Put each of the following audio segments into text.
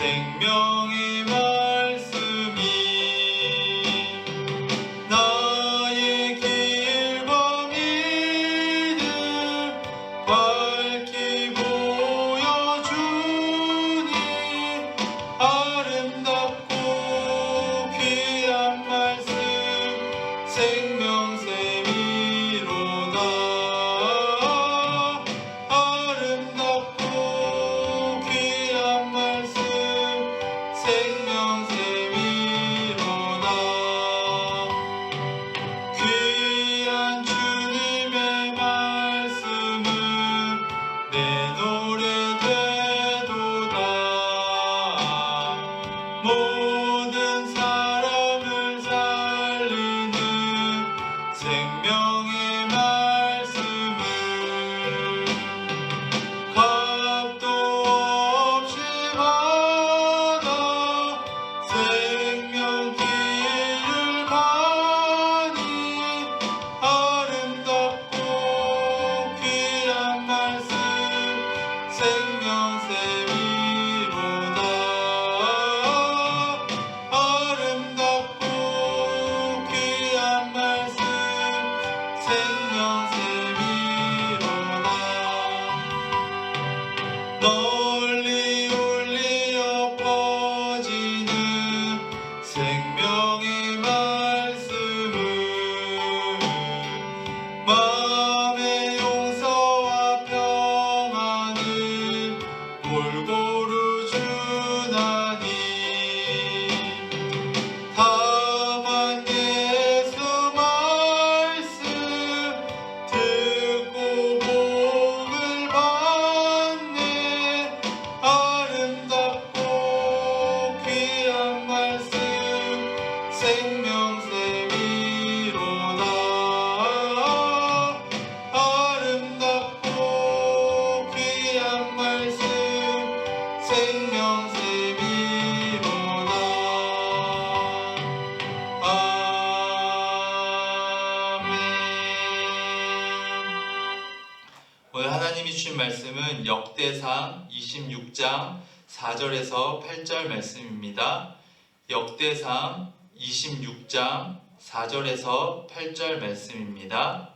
생명의 말씀 모든 생 말씀은 역대상 26장 4절에서 8절 말씀입니다. 역대상 26장 4절에서 8절 말씀입니다.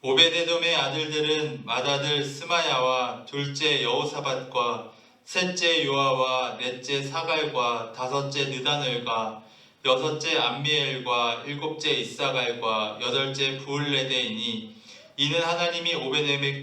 오베데돔의 아들들은 맏아들 스마야와 둘째 여호사밧과 셋째 요아와 넷째 사갈과 다섯째 느다넬과 여섯째 암미엘과 일곱째 이사갈과 여덟째 부을레데이니 이는 하나님이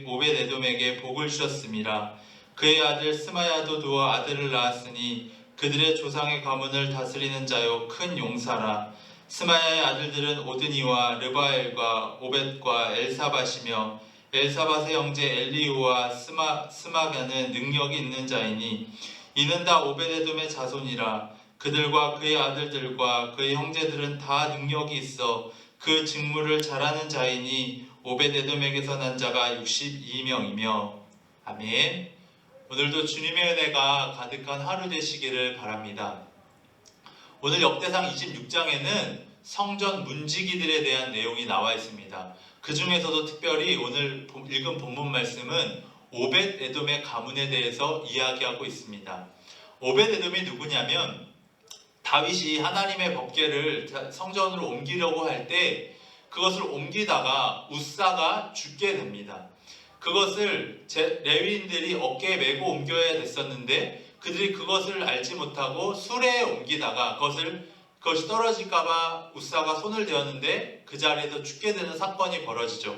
오베데돔에게 복을 주셨습니다. 그의 아들 스마야도 두어 아들을 낳았으니 그들의 조상의 가문을 다스리는 자요 큰 용사라. 스마야의 아들들은 오드니와 르바엘과 오벳과 엘사밧이며 엘사밧의 형제 엘리우와 스마, 스마가는 능력이 있는 자이니 이는 다 오베데돔의 자손이라 그들과 그의 아들들과 그의 형제들은 다 능력이 있어 그 직무를 잘하는 자이니 오베데돔에게서 난 자가 62명이며 아멘. 오늘도 주님의 은혜가 가득한 하루 되시기를 바랍니다. 오늘 역대상 26장에는 성전 문지기들에 대한 내용이 나와 있습니다. 그 중에서도 특별히 오늘 본- 읽은 본문 말씀은 오벳 에돔의 가문에 대해서 이야기하고 있습니다. 오벳 에돔이 누구냐면 다윗이 하나님의 법궤를 성전으로 옮기려고 할 때 그것을 옮기다가 우사가 죽게 됩니다. 그것을 제- 레위인들이 어깨에 메고 옮겨야 됐었는데 그들이 그것을 알지 못하고 수레에 옮기다가 그것을 그것이 떨어질까봐 우사가 손을 대었는데 그 자리에서 죽게 되는 사건이 벌어지죠.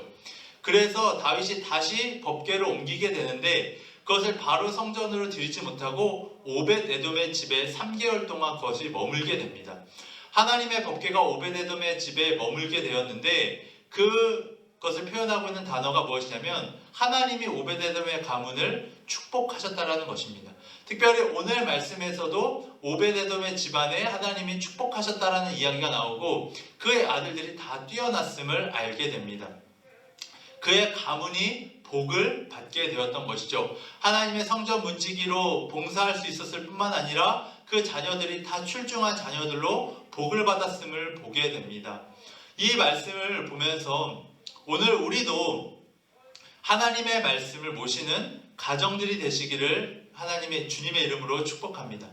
그래서 다윗이 다시 법궤를 옮기게 되는데 그것을 바로 성전으로 들이지 못하고 오벳 에돔의 집에 3개월 동안 그것이 머물게 됩니다. 하나님의 법궤가 오벳 에돔의 집에 머물게 되었는데 그것을 표현하고 있는 단어가 무엇이냐면 하나님이 오벳 에돔의 가문을 축복하셨다라는 것입니다. 특별히 오늘 말씀에서도 오벳 에돔의 집안에 하나님이 축복하셨다라는 이야기가 나오고 그의 아들들이 다 뛰어났음을 알게 됩니다. 그의 가문이 복을 받게 되었던 것이죠. 하나님의 성전 문지기로 봉사할 수 있었을 뿐만 아니라 그 자녀들이 다 출중한 자녀들로 복을 받았음을 보게 됩니다. 이 말씀을 보면서 오늘 우리도 하나님의 말씀을 모시는 가정들이 되시기를 하나님의 주님의 이름으로 축복합니다.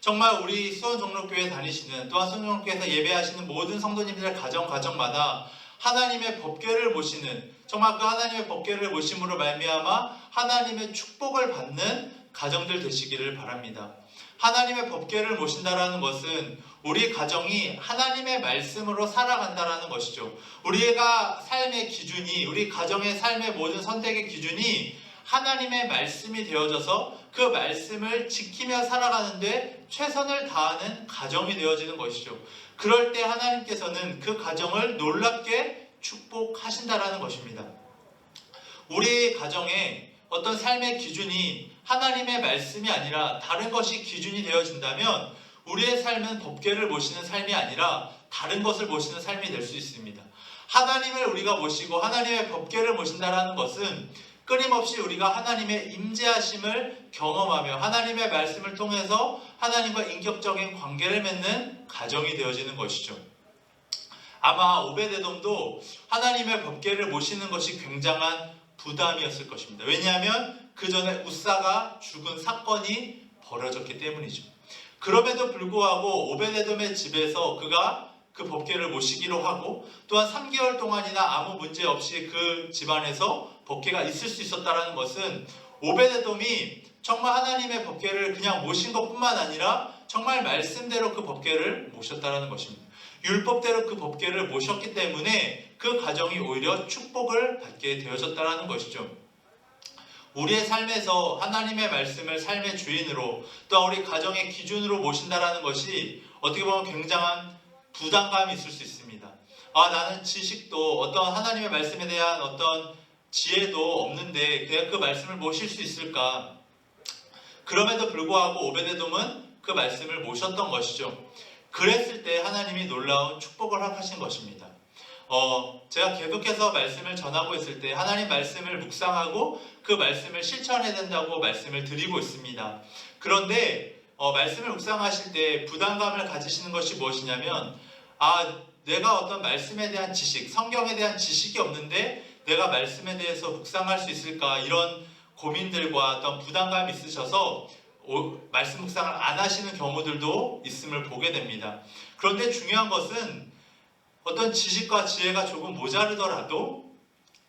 정말 우리 수원 종로교회 다니시는 또한 수원 종로교회에서 예배하시는 모든 성도님들의 가정 가정마다 하나님의 법궤를 모시는 정말 그 하나님의 법궤를 모심으로 말미암아 하나님의 축복을 받는 가정들 되시기를 바랍니다. 하나님의 법궤를 모신다라는 것은 우리 가정이 하나님의 말씀으로 살아간다라는 것이죠. 우리가 삶의 기준이 우리 가정의 삶의 모든 선택의 기준이 하나님의 말씀이 되어져서 그 말씀을 지키며 살아가는데 최선을 다하는 가정이 되어지는 것이죠. 그럴 때 하나님께서는 그 가정을 놀랍게 축복하신다라는 것입니다. 우리 가정에 어떤 삶의 기준이 하나님의 말씀이 아니라 다른 것이 기준이 되어진다면 우리의 삶은 법궤를 모시는 삶이 아니라 다른 것을 모시는 삶이 될 수 있습니다. 하나님을 우리가 모시고 하나님의 법궤를 모신다라는 것은 끊임없이 우리가 하나님의 임재하심을 경험하며 하나님의 말씀을 통해서 하나님과 인격적인 관계를 맺는 가정이 되어지는 것이죠. 아마 오베데돔도 하나님의 법궤를 모시는 것이 굉장한 부담이었을 것입니다. 왜냐하면 그 전에 우사가 죽은 사건이 벌어졌기 때문이죠. 그럼에도 불구하고 오베데돔의 집에서 그가 그 법궤를 모시기로 하고 또한 3개월 동안이나 아무 문제 없이 그 집안에서 법궤가 있을 수 있었다는 것은 오베데돔이 정말 하나님의 법궤를 그냥 모신 것뿐만 아니라 정말 말씀대로 그 법궤를 모셨다는 것입니다. 율법대로 그 법궤를 모셨기 때문에 그 가정이 오히려 축복을 받게 되어졌다는 것이죠. 우리의 삶에서 하나님의 말씀을 삶의 주인으로 또 우리 가정의 기준으로 모신다라는 것이 어떻게 보면 굉장한 부담감이 있을 수 있습니다. 아 나는 지식도 어떤 하나님의 말씀에 대한 어떤 지혜도 없는데 내가 그 말씀을 모실 수 있을까? 그럼에도 불구하고 오베데돔은 그 말씀을 모셨던 것이죠. 그랬을 때 하나님이 놀라운 축복을 허락하신 것입니다. 어, 제가 계속해서 말씀을 전하고 있을 때 하나님 말씀을 묵상하고 그 말씀을 실천해야 된다고 말씀을 드리고 있습니다. 그런데 어, 말씀을 묵상하실 때 부담감을 가지시는 것이 무엇이냐면 아 내가 어떤 말씀에 대한 지식, 성경에 대한 지식이 없는데 내가 말씀에 대해서 묵상할 수 있을까 이런 고민들과 어떤 부담감이 있으셔서 오- 말씀 묵상을 안 하시는 경우들도 있음을 보게 됩니다. 그런데 중요한 것은 어떤 지식과 지혜가 조금 모자르더라도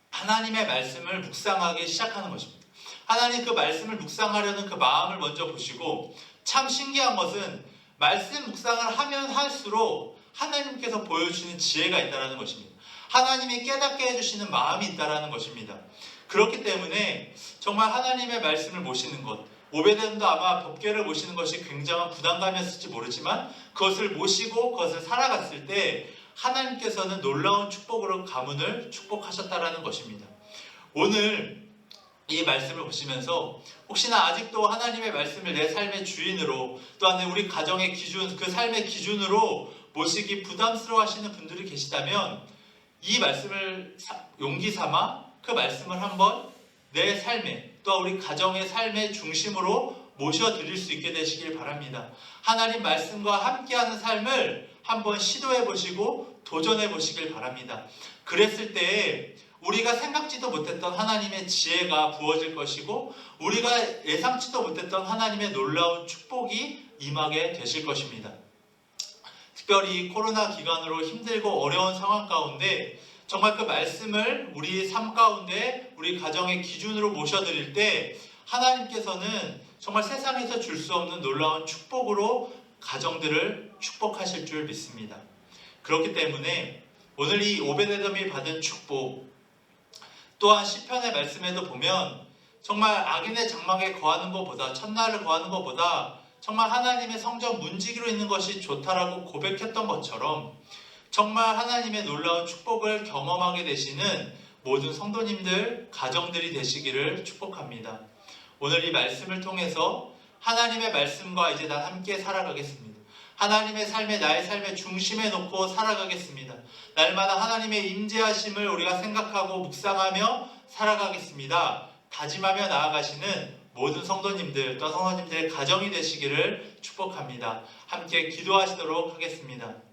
하나님의 말씀을 묵상하기 시작하는 것입니다. 하나님 그 말씀을 묵상하려는 그 마음을 먼저 보시고 참 신기한 것은 말씀 묵상을 하면 할수록 하나님께서 보여주시는 지혜가 있다는 것입니다. 하나님이 깨닫게 해주시는 마음이 있다는 것입니다. 그렇기 때문에 정말 하나님의 말씀을 모시는 것, 오베덴도 아마 법궤를 모시는 것이 굉장한 부담감이었을지 모르지만 그것을 모시고 그것을 살아갔을 때 하나님께서는 놀라운 축복으로 가문을 축복하셨다라는 것입니다. 오늘 이 말씀을 보시면서 혹시나 아직도 하나님의 말씀을 내 삶의 주인으로 또한 우리 가정의 기준, 그 삶의 기준으로 모시기 부담스러워 하시는 분들이 계시다면 이 말씀을 사- 용기 삼아 그 말씀을 한번 내 삶에 또 우리 가정의 삶의 중심으로 모셔드릴 수 있게 되시길 바랍니다. 하나님 말씀과 함께하는 삶을 한번 시도해 보시고 도전해 보시길 바랍니다. 그랬을 때 우리가 생각지도 못했던 하나님의 지혜가 부어질 것이고 우리가 예상치도 못했던 하나님의 놀라운 축복이 임하게 되실 것입니다. 특별히 코로나 기간으로 힘들고 어려운 상황 가운데 정말 그 말씀을 우리 삶 가운데 우리 가정의 기준으로 모셔드릴 때 하나님께서는 정말 세상에서 줄 수 없는 놀라운 축복으로 가정들을 축복하실 줄 믿습니다. 그렇기 때문에 오늘 이 오베데돔이 받은 축복 또한 시편의 말씀에도 보면 정말 악인의 장막에 거하는 것보다 첫날을 거하는 것보다 정말 하나님의 성전 문지기로 있는 것이 좋다라고 고백했던 것처럼 정말 하나님의 놀라운 축복을 경험하게 되시는 모든 성도님들, 가정들이 되시기를 축복합니다. 오늘 이 말씀을 통해서 하나님의 말씀과 이제 난 함께 살아가겠습니다. 하나님의 삶에 나의 삶의 중심에 놓고 살아가겠습니다. 날마다 하나님의 임재하심을 우리가 생각하고 묵상하며 살아가겠습니다. 다짐하며 나아가시는 모든 성도님들 또 성도님들의 가정이 되시기를 축복합니다. 함께 기도하시도록 하겠습니다.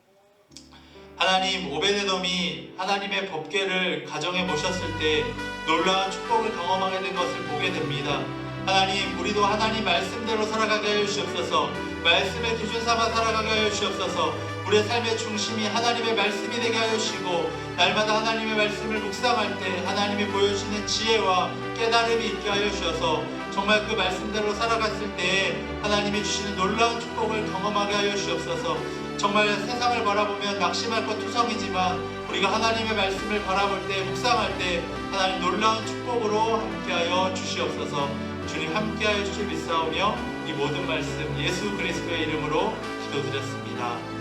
하나님 오베데돔이 하나님의 법궤를 가정에 모셨을 때 놀라운 축복을 경험하게 된 것을 보게 됩니다. 하나님 우리도 하나님 말씀대로 살아가게 하여 주시옵소서. 말씀의 기준 삼아 살아가게 하여 주시옵소서. 우리의 삶의 중심이 하나님의 말씀이 되게 하여 주시고 날마다 하나님의 말씀을 묵상할 때 하나님이 보여주시는 지혜와 깨달음이 있게 하여 주셔서. 정말 그 말씀대로 살아갔을 때 하나님이 주시는 놀라운 축복을 경험하게 하여 주시옵소서 정말 세상을 바라보면 낙심할 것 투성이지만 우리가 하나님의 말씀을 바라볼 때 묵상할 때 하나님 놀라운 축복으로 함께하여 주시옵소서 주님 함께하여 믿사오며 이 모든 말씀 예수 그리스도의 이름으로 기도드렸습니다.